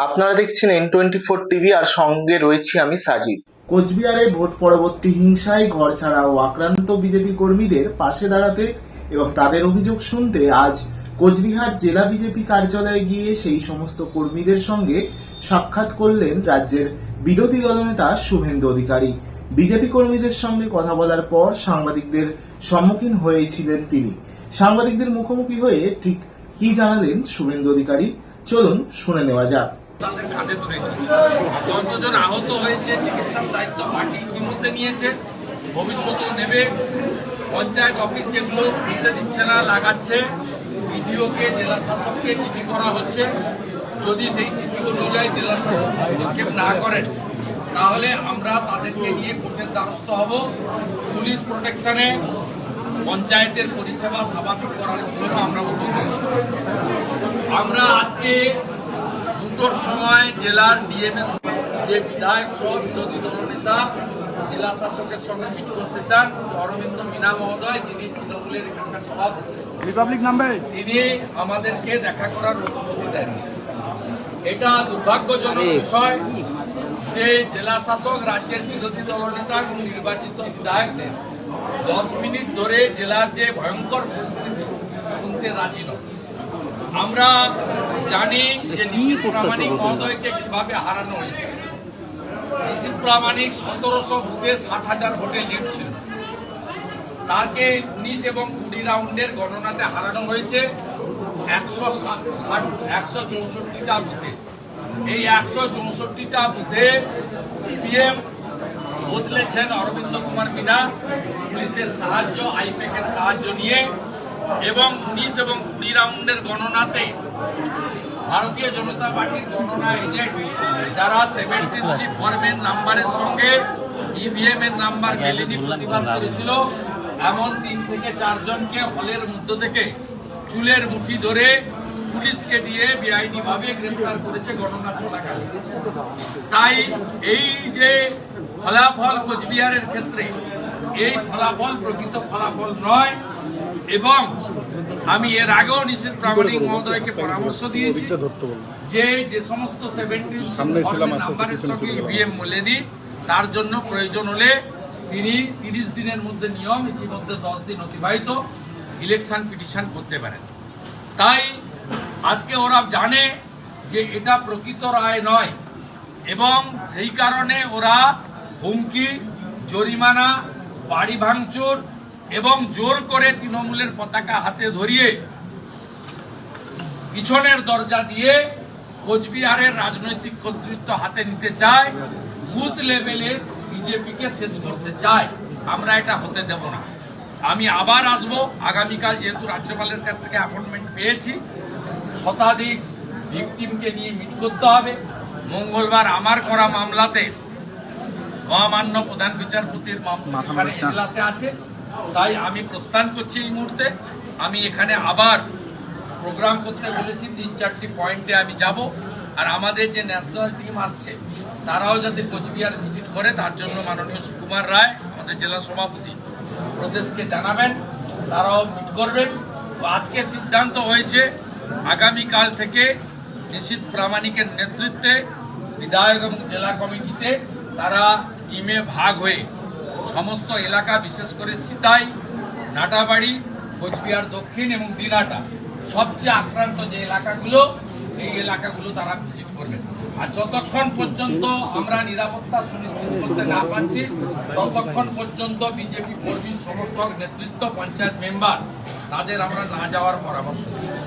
আপনারা দেখছেন N twenty four TV আর সঙ্গে রয়েছি আমি সাজিদ। কোচবিহারে ভোট পরবর্তী হিংসায় ঘর ছাড়া ও আক্রান্ত বিজেপি কর্মীদের পাশে দাঁড়াতে এবং তাদের অভিযোগ শুনতে আজ কোচবিহার জেলা বিজেপি কার্যালয়ে গিয়ে সেই সমস্ত কর্মীদের সঙ্গে সাক্ষাৎ করলেন রাজ্যের বিরোধী দলনেতা শুভেন্দু অধিকারী। বিজেপি কর্মীদের সঙ্গে কথা বলার পর সাংবাদিকদের সম্মুখীন হয়েছিলেন তিনি। সাংবাদিকদের মুখোমুখি হয়ে ঠিক কি জানালেন শুভেন্দু অধিকারী? চলুন শুনে নেওয়া যাক। তাদের কাঁধে তুলে যতজন আহত হয়েছে, চিকিৎসার দায়িত্ব পার্টি ইতিমধ্যে নিয়েছে। ভবিষ্যতেও নেবে। পঞ্চায়েত অফিস যেগুলো খুলতে দিচ্ছে না, লাগাচ্ছে। বিডিওকে, জেলা শাসককে চিঠি করা হচ্ছে। যদি সেই চিঠিগুলো অনুযায়ী জেলা শাসক হস্তক্ষেপ না করেন, তাহলে আমরা তাদেরকে নিয়ে কোর্টের দ্বারস্থ হব। পুলিশ প্রোটেকশনে পঞ্চায়েতের পরিষেবা স্বাভাবিক করার বিষয়ে আমরা উদ্যোগ আমরা আজকে দুটোর সময় জেলার ডিএমএস যে বিধায়ক সহ বিরোধী দলনেতা জেলা শাসকের সঙ্গে মিট করতে চান কিন্তু অরবিন্দ মিনা মহোদয় যিনি তৃণমূলের এখানকার সভাপতি। রিপাবলিক নামবে তিনি আমাদেরকে দেখা করার অনুমতি দেন। এটা দুর্ভাগ্যজনক বিষয় যে জেলা শাসক রাজ্যের বিরোধী দলনেতা এবং নির্বাচিত বিধায়কদের দশ মিনিট ধরে জেলার যে ভয়ঙ্কর পরিস্থিতি শুনতে রাজি নয়। আমরা জানি যে নিশীথ প্রামাণিক মহোদয়কে কীভাবে হারানো হয়েছে। নিশীথ প্রামাণিক সতেরোশো বুথে ষাট হাজার ভোটে লিড ছিল। তাকে উনিশ এবং কুড়ি রাউন্ডের গণনাতে হারানো হয়েছে একশো একশো চৌষট্টিটা বুথে। এই একশো চৌষট্টিটা বুথে ইভিএম বদলেছেন অরবিন্দ কুমার মিনা। পুলিশের সাহায্য আইপ্যাকের সাহায্য নিয়ে এবং উনিশ এবং কুড়ি রাউন্ডের গণনাতে ভারতীয় জনতা পার্টির গণনা এজেন্ট যারা সেভেন্টিন সি ফর্মের নাম্বারের সঙ্গে ইভিএম এর নাম্বার মেলেনি প্রতিবাদ করেছিল এমন তিন থেকে চারজনকে হলের মধ্য থেকে চুলের মুঠি ধরে পুলিশকে দিয়ে বেআইনি ভাবে গ্রেফতার করেছে গণনা চলাকালীন তাই এই যে ফলাফল কোচবিহারের ক্ষেত্রে এই ফলাফল প্রকৃত ফলাফল নয়। এবং আমি এর আগেও নিশ্চিত প্রামাণিক মহোদয়কে পরামর্শ দিয়েছি যে যে সমস্ত সেভেন্টি নাম্বারের সঙ্গে ইভিএম মেলেনি তার জন্য প্রয়োজন হলে তিনি তিরিশ দিনের মধ্যে নিয়ম ইতিমধ্যে দশ দিন অতিবাহিত ইলেকশন পিটিশন করতে পারেন। তাই আজকে ওরা জানে যে এটা প্রকৃত রায় নয় এবং সেই কারণে ওরা হুমকি জরিমানা বাড়ি ভাঙচুর এবং জোর করে তৃণমূলের পতাকা হাতে ধরিয়ে পিছনের দরজা দিয়ে কোচবিহারের রাজনৈতিক কর্তৃত্ব হাতে নিতে চায় বুথ লেভেলে বিজেপিকে শেষ করতে চায়। আমরা এটা হতে দেব না। আমি আবার আসব। আগামীকাল যেহেতু রাজ্যপালের কাছ থেকে অ্যাপয়েন্টমেন্ট পেয়েছি শতাধিক ভিকটিমকে নিয়ে মিট করতে হবে। মঙ্গলবার আমার করা মামলাতে মহামান্য প্রধান বিচারপতির এজলাসে আছে। তাই আমি প্রস্থান করছি এই মুহূর্তে। আমি এখানে আবার প্রোগ্রাম করতে বলেছি, তিন চারটি পয়েন্টে আমি যাব। আর আমাদের যে ন্যাশনাল টিম আসছে, তারাও যাতে কোচবিহার ভিজিট করে, তার জন্য মাননীয় সুকুমার রায়, আমাদের জেলা সভাপতি প্রদেশকে জানাবেন, তারাও মিট করবেন। আজকে সিদ্ধান্ত হয়েছে, আগামীকাল থেকে নিশ্চিত প্রামাণিকের নেতৃত্বে বিধায়ক এবং জেলা কমিটিতে তারা টিমে ভাগ হয়ে সমস্ত এলাকা, বিশেষ করে সিতাই, নাটাবাড়ি, কোচবিহার দক্ষিণ এবং দিনাটা, সবচেয়ে আক্রান্ত যে এলাকাগুলো, এই এলাকাগুলো তারা ভিজিট করবেন। আর যতক্ষণ পর্যন্ত আমরা নিরাপত্তা সুনিশ্চিত করতে না পারছি, ততক্ষণ পর্যন্ত বিজেপি কর্মী, সমর্থক, নেতৃত্ব, পঞ্চায়েত মেম্বার, তাদের আমরা না যাওয়ার পরামর্শ দিচ্ছি।